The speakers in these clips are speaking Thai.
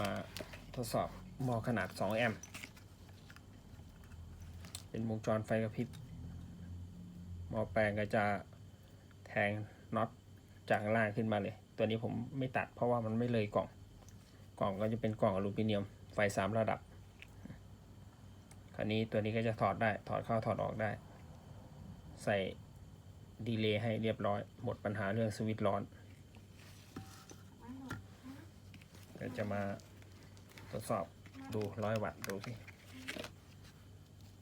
มาทดสอบหม้อขนาด 2 แอมป์เป็นวงจรไฟกระพริบหม้อแปลงก็จะแทงน็อตจากล่างขึ้นมาเลย ตัวนี้ผมไม่ตัดเพราะว่ามันไม่เลยกล่อง กล่องก็จะเป็นกล่องอลูมิเนียมไฟ 3 ระดับ คราวนี้ตัวนี้ก็จะถอดได้ถอดเข้าถอดออกได้ ใส่ดีเลย์ให้เรียบร้อย หมดปัญหาเรื่องสวิตช์ร้อน จะมาทดสอบดูร้อยวัตต์ดูสิ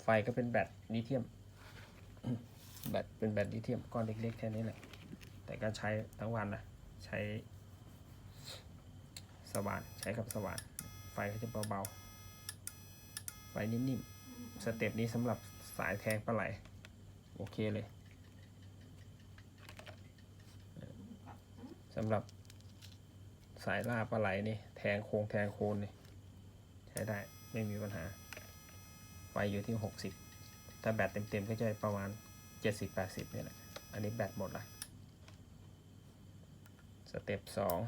ไฟก็เป็นแบตลิเธียม แบตเป็นแบตลิเธียมก้อนเล็กๆแค่นี้แหละ แต่ก็ใช้ทั้งวันนะ ใช้สว่านใช้กับสว่านไฟก็จะเบาๆ ไฟนิ่มๆ สเต็ปนี้สำหรับสายแทงปลาไหล โอเคเลยสำหรับ สายลาปลาไหลนี่ แทงโคงแทงโคนนี่ใช้ได้ไม่มีปัญหา ไฟอยู่ที่ 60 ถ้าแบตเต็มๆ ก็จะประมาณ 70-80นี่ยแหละ อันนี้แบตหมดละสเต็ป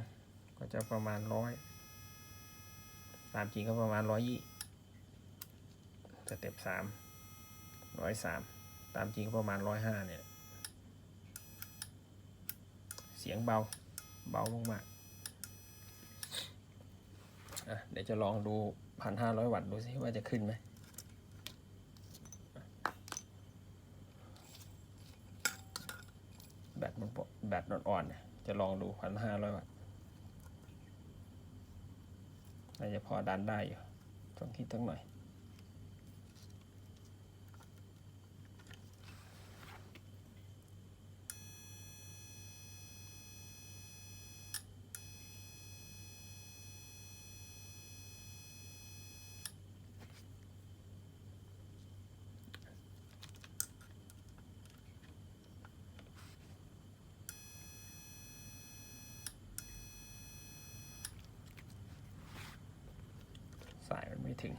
2ก็จะประมาณร้อยตามจริงก็ประมาณร้อยยี่สเต็ปสามร้อยสามตามจริงก็ประมาณร้อยห้าเนี่ย เสียงเบา เบามากๆอะเดี๋ยวจะลองดูพันห้าร้อยวัตต์ดูสิว่าจะขึ้นไหมแบตมันแบตอ่อนๆเนี่ยจะลองดูพันห้าร้อยวัตต์น่าจะพอดันได้อยู่ต้องคิดตั้งหน่อย ไม่ถึง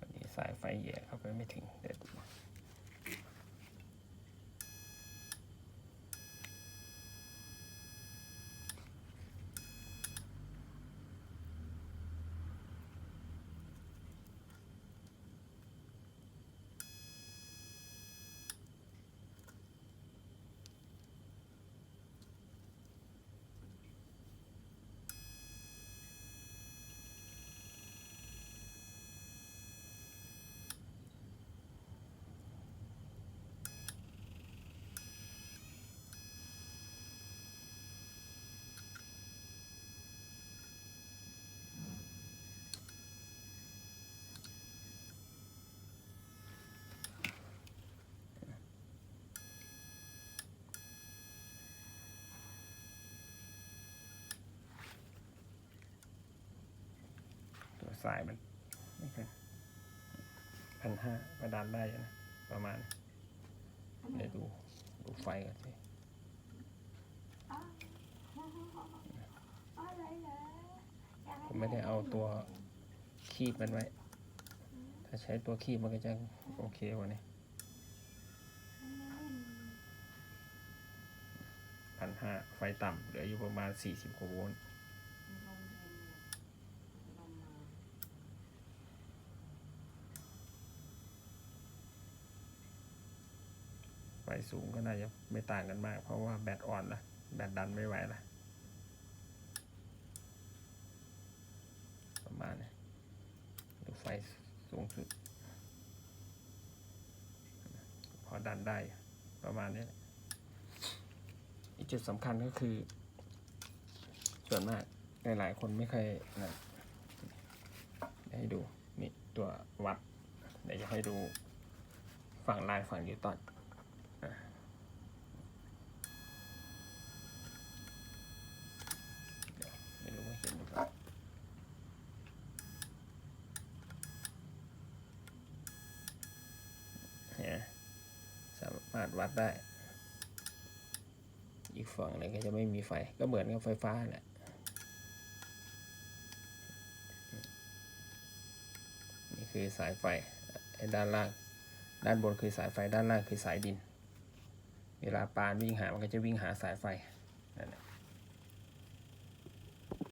อันนี้สายไฟแหย่เข้าไปไม่ถึงเดี๋ยวดู สายมันนี่คือพันห้าประดานได้นะ ประมาณเดี๋ยวดูดูไฟกันสิผมไม่ได้เอาตัวคีบมันไว้ ถ้าใช้ตัวคีบมันก็จะโอเคกว่านี้พันห้าไฟต่ำเหลืออยู่ประมาณสี่สิบกว่าโวลต์ สูงก็น่าจะไม่ต่างกันมาก เพราะว่าแบตอ่อนละแบตดันไม่ไหวละประมาณนี้ดูไฟสูงสุด พอดันได้ประมาณนี้อีกจุดสำคัญก็คือ ส่วนมากหลายๆคนไม่เคยนะให้ดูนี่ตัววัดเดี๋ยวจะให้ดูฝั่งลายฝั่งนิวตัน ไม่รู้ว่าเห็นหรือเปล่าเนี่ยารถวัดได้ อีกฝั่งนึงก็จะไม่มีไฟ ก็เหมือนกับไฟฟ้าแหละนี่คือสายไฟด้านล่างด้านบนคือสายไฟด้านล่างคือสายดิน เวลาปานวิ่งหามันก็จะวิ่งหาสายไฟนั่นแหละ